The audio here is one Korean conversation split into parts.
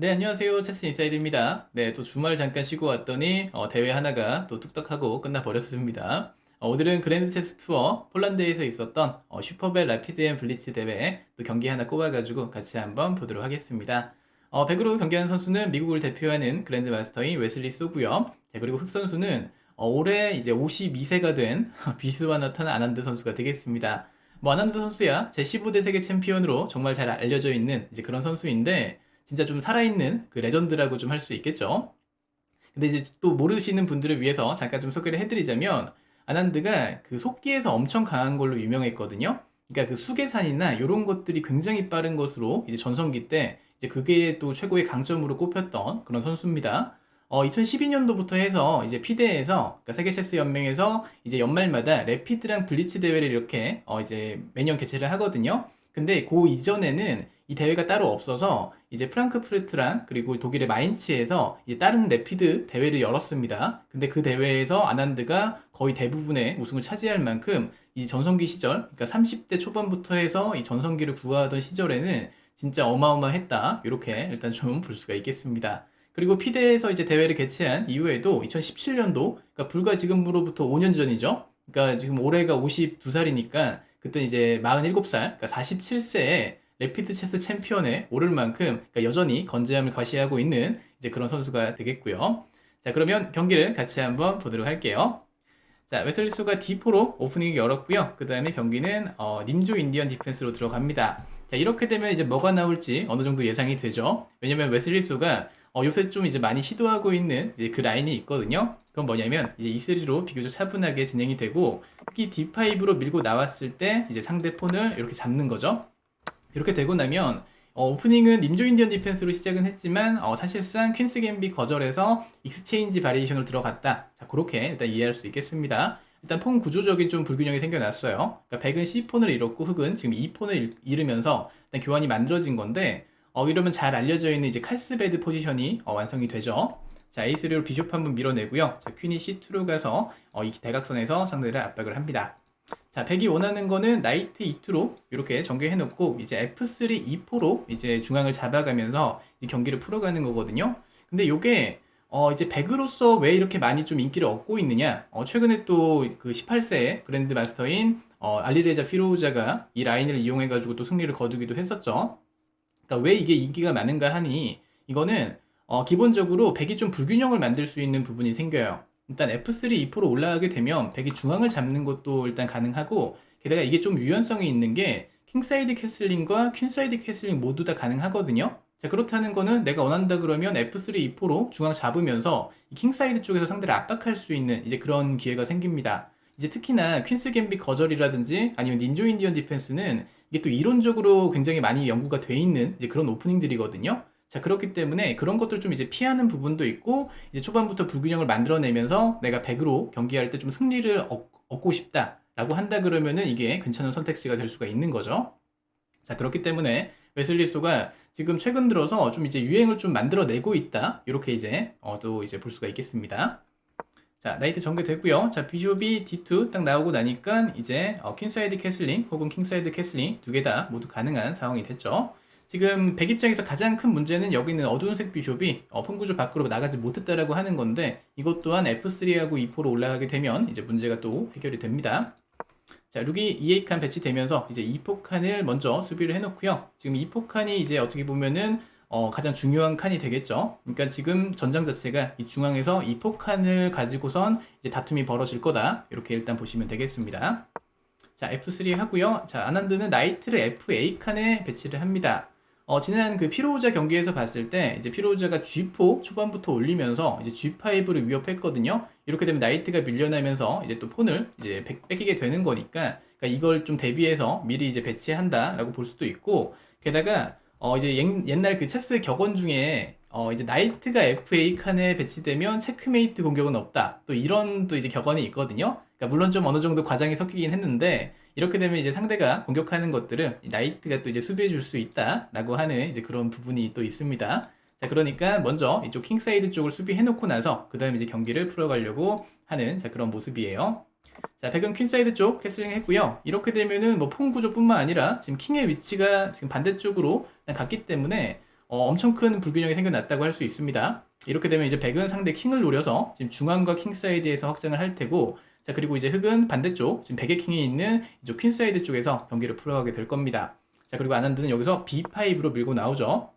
네, 안녕하세요. 체스 인사이드입니다. 네, 또 주말 잠깐 쉬고 왔더니 어, 대회 하나가 또 뚝딱하고 끝나버렸습니다. 어, 오늘은 그랜드 체스 투어 폴란드에서 있었던 어, 슈퍼벨 라피드 앤 블리츠 대회 또 경기 하나 꼽아가지고 같이 한번 보도록 하겠습니다. 어, 100으로 경기하는 선수는 미국을 대표하는 그랜드 마스터인 웨슬리 소고요. 자, 그리고 흑 선수는 어, 올해 이제 52세가 된 비스와 나타난 아난드 선수가 되겠습니다. 뭐 아난드 선수야 제 15대 세계 챔피언으로 정말 잘 알려져 있는 이제 그런 선수인데 진짜 좀 살아있는 그 레전드라고 좀 할 수 있겠죠. 근데 이제 또 모르시는 분들을 위해서 잠깐 좀 소개를 해드리자면 아난드가 그 속기에서 엄청 강한 걸로 유명했거든요. 그러니까 그 수계산이나 이런 것들이 굉장히 빠른 것으로 이제 전성기 때 이제 그게 또 최고의 강점으로 꼽혔던 그런 선수입니다. 어, 2012년도부터 해서 이제 피대에서 그러니까 세계 체스 연맹에서 이제 연말마다 레피드랑 블리츠 대회를 이렇게 어, 이제 매년 개최를 하거든요. 근데 그 이전에는 이 대회가 따로 없어서 이제 프랑크푸르트랑 그리고 독일의 마인츠에서 다른 레피드 대회를 열었습니다. 근데 그 대회에서 아난드가 거의 대부분의 우승을 차지할 만큼 이 전성기 시절, 그러니까 30대 초반부터 해서 이 전성기를 구하던 시절에는 진짜 어마어마했다. 이렇게 일단 좀 볼 수가 있겠습니다. 그리고 피대에서 이제 대회를 개최한 이후에도 2017년도, 그러니까 불과 지금으로부터 5년 전이죠. 그러니까 지금 올해가 52살이니까 그때 이제 47살, 그러니까 47세에 레피드 체스 챔피언에 오를 만큼 그러니까 여전히 건재함을 과시하고 있는 이제 그런 선수가 되겠고요. 자, 그러면 경기를 같이 한번 보도록 할게요. 자, 웨슬리소가 D4로 오프닝을 열었고요. 그 다음에 경기는 어, 님조 인디언 디펜스로 들어갑니다. 자, 이렇게 되면 이제 뭐가 나올지 어느 정도 예상이 되죠. 왜냐면 웨슬리소가 어, 요새 좀 이제 많이 시도하고 있는 그 라인이 있거든요. 그건 뭐냐면 이제 E3로 비교적 차분하게 진행이 되고 특히 D5로 밀고 나왔을 때 이제 상대 폰을 이렇게 잡는 거죠. 이렇게 되고 나면 어, 오프닝은 님조 인디언 디펜스로 시작은 했지만 어, 사실상 퀸스 갬비 거절해서 익스체인지 바리에이션으로 들어갔다. 자, 그렇게 일단 이해할 수 있겠습니다. 일단 폰 구조적인 좀 불균형이 생겨났어요. 그러니까 백은 C폰을 잃었고 흑은 지금 E폰을 잃으면서 일단 교환이 만들어진 건데 어, 이러면 잘 알려져 있는 이제 칼스베드 포지션이 어, 완성이 되죠. 자, A3로 비숍 한번 밀어내고요. 자, 퀸이 C2로 가서 어, 이 대각선에서 상대를 압박을 합니다. 자, 백이 원하는 거는 나이트 E2로 이렇게 전개해 놓고 이제 F3 E4로 이제 중앙을 잡아가면서 이 경기를 풀어가는 거거든요. 근데 요게 어 이제 백으로서 왜 이렇게 많이 좀 인기를 얻고 있느냐? 어 최근에 또 그 18세 그랜드 마스터인 어 알리레자 피로우자가 이 라인을 이용해 가지고 또 승리를 거두기도 했었죠. 그러니까 왜 이게 인기가 많은가 하니 이거는 어 기본적으로 백이 좀 불균형을 만들 수 있는 부분이 생겨요. 일단 F3, E4로 올라가게 되면 백이 중앙을 잡는 것도 일단 가능하고 게다가 이게 좀 유연성이 있는 게 킹사이드 캐슬링과 퀸사이드 캐슬링 모두 다 가능하거든요. 자 그렇다는 거는 내가 원한다 그러면 F3, E4로 중앙 잡으면서 킹사이드 쪽에서 상대를 압박할 수 있는 이제 그런 기회가 생깁니다. 이제 특히나 퀸스 갬비 거절이라든지 아니면 닌조 인디언 디펜스는 이게 또 이론적으로 굉장히 많이 연구가 돼 있는 이제 그런 오프닝들이거든요. 자, 그렇기 때문에 그런 것들 좀 이제 피하는 부분도 있고, 이제 초반부터 불균형을 만들어내면서 내가 100으로 경기할 때 좀 승리를 얻, 얻고 싶다라고 한다 그러면은 이게 괜찮은 선택지가 될 수가 있는 거죠. 자, 그렇기 때문에 웨슬리 소가 지금 최근 들어서 좀 이제 유행을 좀 만들어내고 있다. 이렇게 이제, 어, 또 이제 볼 수가 있겠습니다. 자, 나이트 전개되고요. 자, 비숍이 D2 딱 나오고 나니까 이제 어, 킹사이드 캐슬링 혹은 킹사이드 캐슬링 두 개 다 모두 가능한 상황이 됐죠. 지금 백 입장에서 가장 큰 문제는 여기 있는 어두운색 비숍이 어, 폰구조 밖으로 나가지 못했다라고 하는 건데 이것 또한 F3하고 E4로 올라가게 되면 이제 문제가 또 해결이 됩니다. 자, 룩이 E8칸 배치되면서 이제 E4칸을 먼저 수비를 해놓고요. 지금 E4칸이 이제 어떻게 보면은 어, 가장 중요한 칸이 되겠죠. 그러니까 지금 전장 자체가 이 중앙에서 E4칸을 가지고선 이제 다툼이 벌어질 거다. 이렇게 일단 보시면 되겠습니다. 자, F3 하고요. 자, 아난드는 나이트를 FA 칸에 배치를 합니다. 어, 지난 그 피로우자 경기에서 봤을 때 이제 피로우자가 G4 초반부터 올리면서 이제 G5를 위협했거든요. 이렇게 되면 나이트가 밀려나면서 이제 또 폰을 이제 뺏기게 되는 거니까 그러니까 이걸 좀 대비해서 미리 이제 배치한다라고 볼 수도 있고 게다가 어 이제 옛날 그 체스 격언 중에 어 이제 나이트가 FA 칸에 배치되면 체크메이트 공격은 없다. 또 이런 또 이제 격언이 있거든요. 그러니까 물론 좀 어느 정도 과장이 섞이긴 했는데 이렇게 되면 이제 상대가 공격하는 것들을 나이트가 또 이제 수비해 줄 수 있다라고 하는 이제 그런 부분이 또 있습니다. 자, 그러니까 먼저 이쪽 킹사이드 쪽을 수비해 놓고 나서 그 다음에 이제 경기를 풀어가려고 하는 자, 그런 모습이에요. 자, 백은 퀸사이드 쪽 캐슬링 했고요. 이렇게 되면은 뭐 폰 구조뿐만 아니라 지금 킹의 위치가 지금 반대쪽으로 갔기 때문에 어, 엄청 큰 불균형이 생겨났다고 할 수 있습니다. 이렇게 되면 이제 백은 상대 킹을 노려서 지금 중앙과 킹 사이드에서 확장을 할 테고 자 그리고 이제 흑은 반대쪽 지금 백의 킹이 있는 이쪽 퀸 사이드 쪽에서 경기를 풀어가게 될 겁니다. 자 그리고 아난드는 여기서 B5로 밀고 나오죠.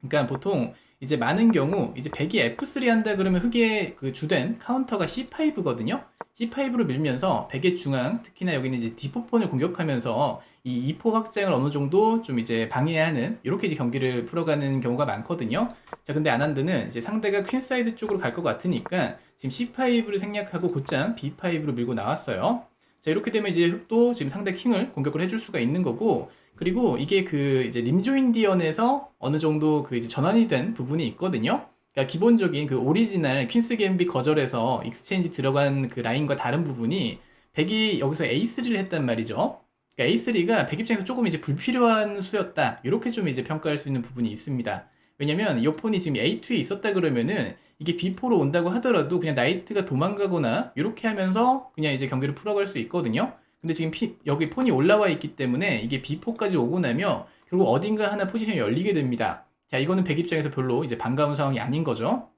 그러니까 보통 이제 많은 경우 이제 백이 F3 한다 그러면 흑의 그 주된 카운터가 C5거든요. C5로 밀면서 백의 중앙 특히나 여기는 이제 D4폰을 공격하면서 이 2포 확장을 어느 정도 좀 이제 방해하는 이렇게 이제 경기를 풀어가는 경우가 많거든요. 자 근데 아난드는 이제 상대가 퀸 사이드 쪽으로 갈 것 같으니까 지금 C5를 생략하고 곧장 B5로 밀고 나왔어요. 자 이렇게 되면 이제 흑도 지금 상대 킹을 공격을 해줄 수가 있는 거고 그리고 이게 그 이제 림조인디언에서 어느 정도 그 이제 전환이 된 부분이 있거든요. 그러니까 기본적인 그 오리지널 퀸스 갬비 거절에서 익스체인지 들어간 그 라인과 다른 부분이 백이 여기서 A3를 했단 말이죠. 그러니까 A3가 백 입장에서 조금 이제 불필요한 수였다. 이렇게 좀 이제 평가할 수 있는 부분이 있습니다. 왜냐면 이 폰이 지금 A2에 있었다 그러면은 이게 B4로 온다고 하더라도 그냥 나이트가 도망가거나 이렇게 하면서 그냥 이제 경기를 풀어갈 수 있거든요. 근데 지금 피, 여기 폰이 올라와 있기 때문에 이게 B4까지 오고 나면 결국 어딘가 하나 포지션이 열리게 됩니다. 자, 이거는 백 입장에서 별로 이제 반가운 상황이 아닌 거죠.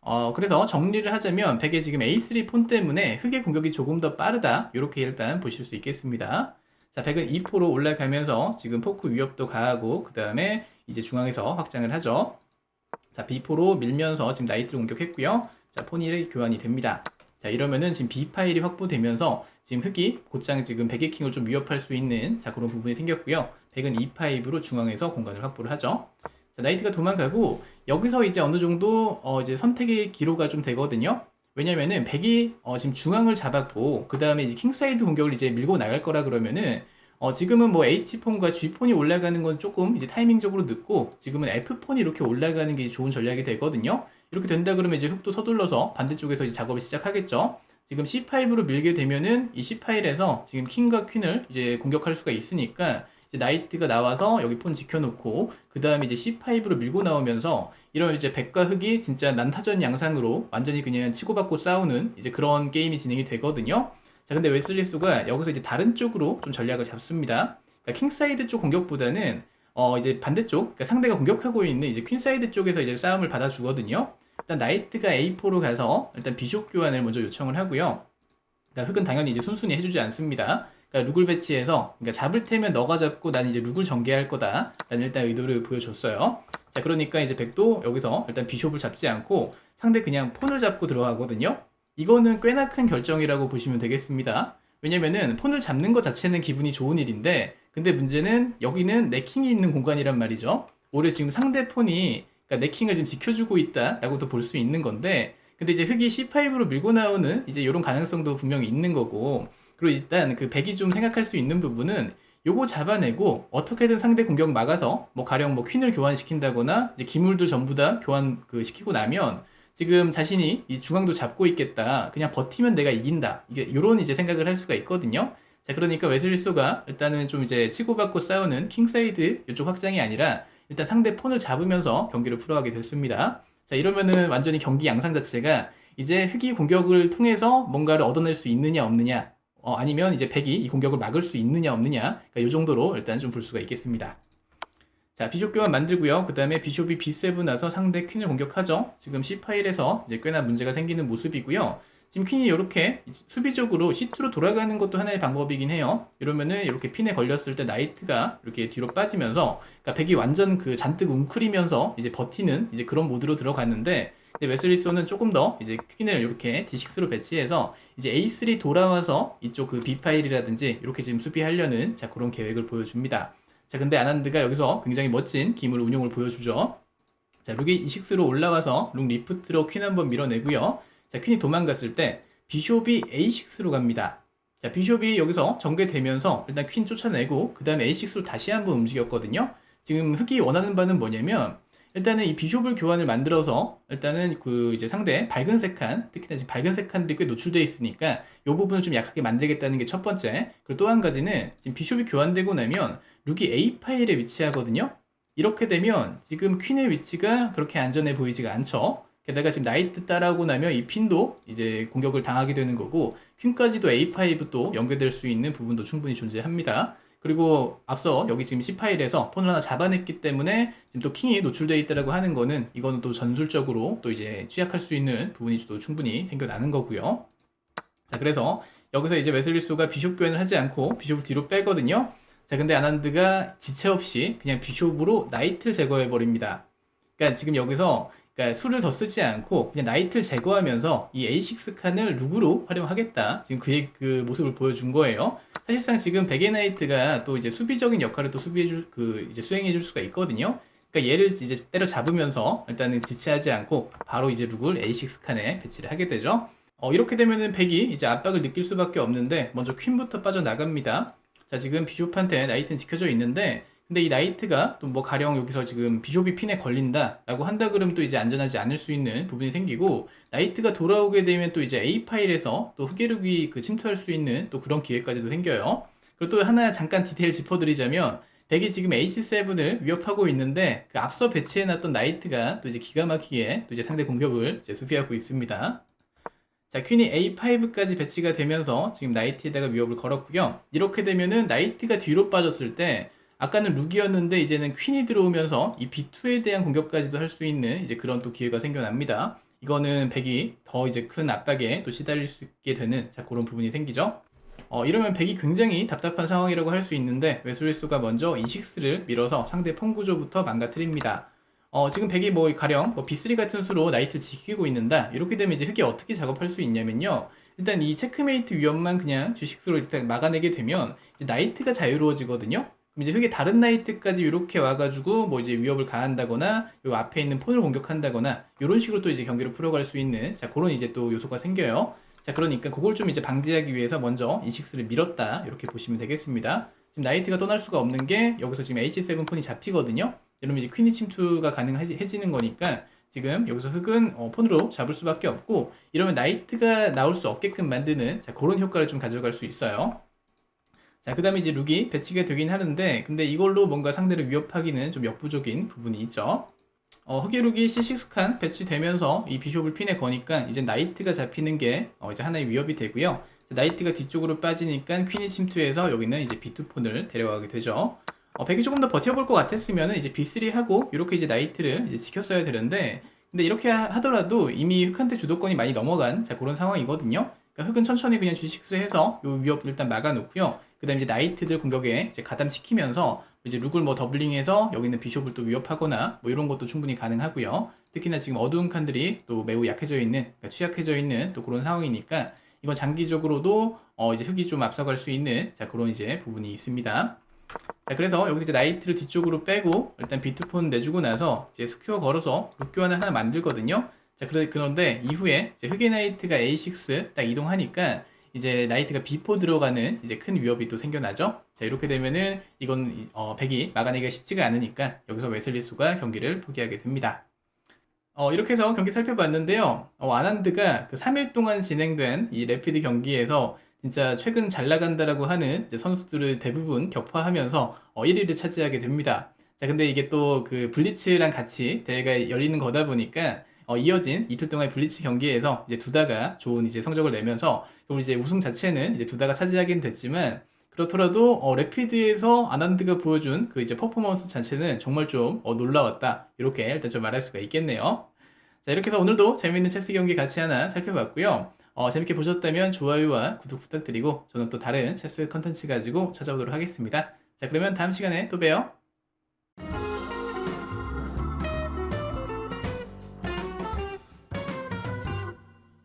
어, 그래서 정리를 하자면 백의 지금 A3 폰 때문에 흑의 공격이 조금 더 빠르다. 이렇게 일단 보실 수 있겠습니다. 자, 백은 2포로 올라가면서 지금 포크 위협도 가하고 그 다음에 이제 중앙에서 확장을 하죠. 자, B4로 밀면서 지금 나이트를 공격했고요. 자, 폰이 교환이 됩니다. 자, 이러면은 지금 B 파일이 확보되면서 지금 흑이 곧장 지금 백의 킹을 좀 위협할 수 있는 자, 그런 부분이 생겼고요. 백은 E5로 중앙에서 공간을 확보를 하죠. 자, 나이트가 도망가고 여기서 이제 어느 정도 어, 이제 선택의 기로가 좀 되거든요. 왜냐면은 백이 어, 지금 중앙을 잡았고 그 다음에 이제 킹사이드 공격을 이제 밀고 나갈 거라 그러면은 어, 지금은 뭐 H폰과 G폰이 올라가는 건 조금 이제 타이밍적으로 늦고 지금은 F폰이 이렇게 올라가는 게 좋은 전략이 되거든요. 이렇게 된다 그러면 이제 훅도 서둘러서 반대쪽에서 이제 작업을 시작하겠죠. 지금 C5로 밀게 되면은 이 C 파일에서 지금 킹과 퀸을 이제 공격할 수가 있으니까 이제 나이트가 나와서 여기 폰 지켜놓고 그 다음에 이제 C5로 밀고 나오면서 이런 이제 백과 흑이 진짜 난타전 양상으로 완전히 그냥 치고받고 싸우는 이제 그런 게임이 진행이 되거든요. 자, 근데 웨슬리스가 여기서 이제 다른 쪽으로 좀 전략을 잡습니다. 그러니까 킹사이드 쪽 공격보다는 어 이제 반대쪽, 그러니까 상대가 공격하고 있는 이제 퀸사이드 쪽에서 이제 싸움을 받아주거든요. 일단 나이트가 A4로 가서 일단 비숍 교환을 먼저 요청을 하고요. 그러니까 흑은 당연히 이제 순순히 해주지 않습니다. 그러니까 룩을 배치해서 그러니까 잡을 테면 너가 잡고 난 이제 룩을 전개할 거다. 라는 일단 의도를 보여줬어요. 자, 그러니까 이제 백도 여기서 일단 비숍을 잡지 않고 상대 그냥 폰을 잡고 들어가거든요. 이거는 꽤나 큰 결정이라고 보시면 되겠습니다. 왜냐면은 폰을 잡는 것 자체는 기분이 좋은 일인데, 근데 문제는 여기는 네킹이 있는 공간이란 말이죠. 오히려 지금 상대 폰이 그러니까 네킹을 지금 지켜주고 있다라고도 볼 수 있는 건데, 근데 이제 흑이 C5로 밀고 나오는 이제 이런 가능성도 분명히 있는 거고, 그리고 일단 그 백이 좀 생각할 수 있는 부분은 요거 잡아내고 어떻게든 상대 공격 막아서 뭐 가령 뭐 퀸을 교환시킨다거나 이제 기물들 전부 다 교환 그 시키고 나면 지금 자신이 이 중앙도 잡고 있겠다. 그냥 버티면 내가 이긴다. 이게 요런 이제 생각을 할 수가 있거든요. 자, 그러니까 웨슬리소가 일단은 좀 이제 치고받고 싸우는 킹사이드 이쪽 확장이 아니라 일단 상대 폰을 잡으면서 경기를 풀어가게 됐습니다. 자, 이러면은 완전히 경기 양상 자체가 이제 흑이 공격을 통해서 뭔가를 얻어낼 수 있느냐 없느냐 어, 아니면 이제 백이 이 공격을 막을 수 있느냐 없느냐 그러니까 이 정도로 일단 좀 볼 수가 있겠습니다. 자, 비숍 교환 만들고요. 그 다음에 비숍이 B7 나서 상대 퀸을 공격하죠. 지금 C 파일에서 이제 꽤나 문제가 생기는 모습이고요. 지금 퀸이 이렇게 수비적으로 C2로 돌아가는 것도 하나의 방법이긴 해요. 이러면은 이렇게 핀에 걸렸을 때 나이트가 이렇게 뒤로 빠지면서 그러니까 백이 완전 그 잔뜩 웅크리면서 이제 버티는 이제 그런 모드로 들어갔는데 근데 웨슬리소는 조금 더 이제 퀸을 이렇게 D6로 배치해서 이제 A3 돌아와서 이쪽 그 B 파일이라든지 이렇게 지금 수비하려는 자 그런 계획을 보여줍니다. 자, 근데 아난드가 여기서 굉장히 멋진 기물 운용을 보여주죠. 자, 룩이 E6로 올라와서 룩 리프트로 퀸 한번 밀어내고요. 자, 퀸이 도망갔을 때 비숍이 A6로 갑니다. 자, 비숍이 여기서 전개되면서 일단 퀸 쫓아내고 그 다음에 A6로 다시 한번 움직였거든요. 지금 흑이 원하는 바는 뭐냐면 일단은 이 비숍을 교환을 만들어서 일단은 그 이제 상대 밝은색 칸 특히나 지금 밝은색 칸들이 꽤 노출되어 있으니까 이 부분을 좀 약하게 만들겠다는 게 첫 번째. 그리고 또 한 가지는 지금 비숍이 교환되고 나면 룩이 A 파일에 위치하거든요. 이렇게 되면 지금 퀸의 위치가 그렇게 안전해 보이지가 않죠. 게다가 지금 나이트 따라오고 나면 이 핀도 이제 공격을 당하게 되는 거고 퀸까지도 A5 또 연결될 수 있는 부분도 충분히 존재합니다 그리고 앞서 여기 지금 C 파일에서 폰을 하나 잡아냈기 때문에 지금 또 킹이 노출되어 있다라고 하는 거는 이거는 또 전술적으로 또 이제 취약할 수 있는 부분이 또 충분히 생겨나는 거고요. 자, 그래서 여기서 이제 웨슬리소가 비숍 교환을 하지 않고 비숍을 뒤로 빼거든요. 자, 근데 아난드가 지체 없이 그냥 비숍으로 나이트를 제거해 버립니다. 그러니까 지금 여기서 그러니까 수를 더 쓰지 않고 그냥 나이트를 제거하면서 이 A6 칸을 룩으로 활용하겠다. 지금 그, 그 모습을 보여준 거예요. 사실상 지금 베개 나이트가 또 이제 수비적인 역할을 또 수비해줄 그 이제 수행해줄 수가 있거든요. 그러니까 얘를 이제 때려 잡으면서 일단은 지체하지 않고 바로 이제 룩을 A6 칸에 배치를 하게 되죠. 어, 이렇게 되면은 백이 이제 압박을 느낄 수밖에 없는데 먼저 퀸부터 빠져나갑니다. 자, 지금 비숍한테 나이트는 지켜져 있는데 근데 이 나이트가 또 뭐 가령 여기서 지금 비숍이 핀에 걸린다라고 한다 그러면 또 이제 안전하지 않을 수 있는 부분이 생기고 나이트가 돌아오게 되면 또 이제 A 파일에서 또 흑예룩이 그 침투할 수 있는 또 그런 기회까지도 생겨요. 그리고 또 하나 잠깐 디테일 짚어드리자면 백이 지금 H7을 위협하고 있는데 그 앞서 배치해놨던 나이트가 또 이제 기가 막히게 또 이제 상대 공격을 이제 수비하고 있습니다. 자, 퀸이 A5까지 배치가 되면서 지금 나이트에다가 위협을 걸었고요. 이렇게 되면은 나이트가 뒤로 빠졌을 때 아까는 룩이었는데 이제는 퀸이 들어오면서 이 B2에 대한 공격까지도 할 수 있는 이제 그런 또 기회가 생겨납니다. 이거는 백이 더 이제 큰 압박에 또 시달릴 수 있게 되는 자 그런 부분이 생기죠. 어, 이러면 백이 굉장히 답답한 상황이라고 할 수 있는데 웨슬리스가 먼저 E6를 밀어서 상대 폰 구조부터 망가뜨립니다. 어, 지금 백이 뭐 가령 뭐 B3 같은 수로 나이트를 지키고 있는다. 이렇게 되면 이제 흑이 어떻게 작업할 수 있냐면요. 일단 이 체크메이트 위험만 그냥 주식수로 일단 막아내게 되면 나이트가 자유로워지거든요. 이제 흑의 다른 나이트까지 이렇게 와가지고 뭐 이제 위협을 가한다거나 요 앞에 있는 폰을 공격한다거나 이런 식으로 또 이제 경기를 풀어갈 수 있는 자 그런 이제 또 요소가 생겨요. 자 그러니까 그걸 좀 이제 방지하기 위해서 먼저 E6를 밀었다 이렇게 보시면 되겠습니다. 지금 나이트가 떠날 수가 없는 게 여기서 지금 H7 폰이 잡히거든요. 이러면 이제 퀸이 침투가 가능해지는 거니까 지금 여기서 흑은 어, 폰으로 잡을 수밖에 없고 이러면 나이트가 나올 수 없게끔 만드는 자, 그런 효과를 좀 가져갈 수 있어요. 자, 그 다음에 이제 룩이 배치가 되긴 하는데 근데 이걸로 뭔가 상대를 위협하기는 좀 역부족인 부분이 있죠. 어, 흑의룩이 C6칸 배치되면서 이 비숍을 핀에 거니까 이제 나이트가 잡히는 게 어, 이제 하나의 위협이 되고요. 나이트가 뒤쪽으로 빠지니까 퀸이 침투해서 여기는 이제 B2폰을 데려가게 되죠. 어, 백이 조금 더 버텨볼 것 같았으면 이제 B3 하고 이렇게 이제 나이트를 이제 지켰어야 되는데 근데 이렇게 하더라도 이미 흑한테 주도권이 많이 넘어간 자 그런 상황이거든요. 그러니까 흑은 천천히 그냥 주식수 해서 요 위협 일단 막아놓고요. 그 다음 이제 나이트들 공격에 이제 가담시키면서 이제 룩을 뭐 더블링해서 여기 있는 비숍을 또 위협하거나 뭐 이런 것도 충분히 가능하고요. 특히나 지금 어두운 칸들이 또 매우 약해져 있는 그러니까 취약해져 있는 또 그런 상황이니까 이건 장기적으로도 어 이제 흑이 좀 앞서갈 수 있는 자 그런 이제 부분이 있습니다. 자, 그래서 여기서 이제 나이트를 뒤쪽으로 빼고 일단 비트폰 내주고 나서 이제 스퀘어 걸어서 룩 교환을 하나 만들거든요. 자, 그런데 이후에 흑의 나이트가 A6 딱 이동하니까 이제 나이트가 B4 들어가는 이제 큰 위협이 또 생겨나죠. 자, 이렇게 되면은 이건 어, 백이 막아내기가 쉽지가 않으니까 여기서 웨슬리수가 경기를 포기하게 됩니다. 어, 이렇게 해서 경기 살펴봤는데요. 어, 아난드가 그 3일 동안 진행된 이 래피드 경기에서 진짜 최근 잘 나간다라고 하는 선수들을 대부분 격파하면서 어, 1위를 차지하게 됩니다. 자, 근데 이게 또 그 블리츠랑 같이 대회가 열리는 거다 보니까 어, 이어진 이틀 동안의 블리츠 경기에서 이제 두다가 좋은 이제 성적을 내면서 그럼 이제 우승 자체는 이제 두다가 차지하긴 됐지만 그렇더라도 어, 래피드에서 아난드가 보여준 그 이제 퍼포먼스 자체는 정말 좀 어, 놀라웠다 이렇게 일단 좀 말할 수가 있겠네요. 자 이렇게 해서 오늘도 재밌는 체스 경기 같이 하나 살펴봤고요. 어, 재밌게 보셨다면 좋아요와 구독 부탁드리고 저는 또 다른 체스 컨텐츠 가지고 찾아오도록 하겠습니다. 자 그러면 다음 시간에 또 봬요.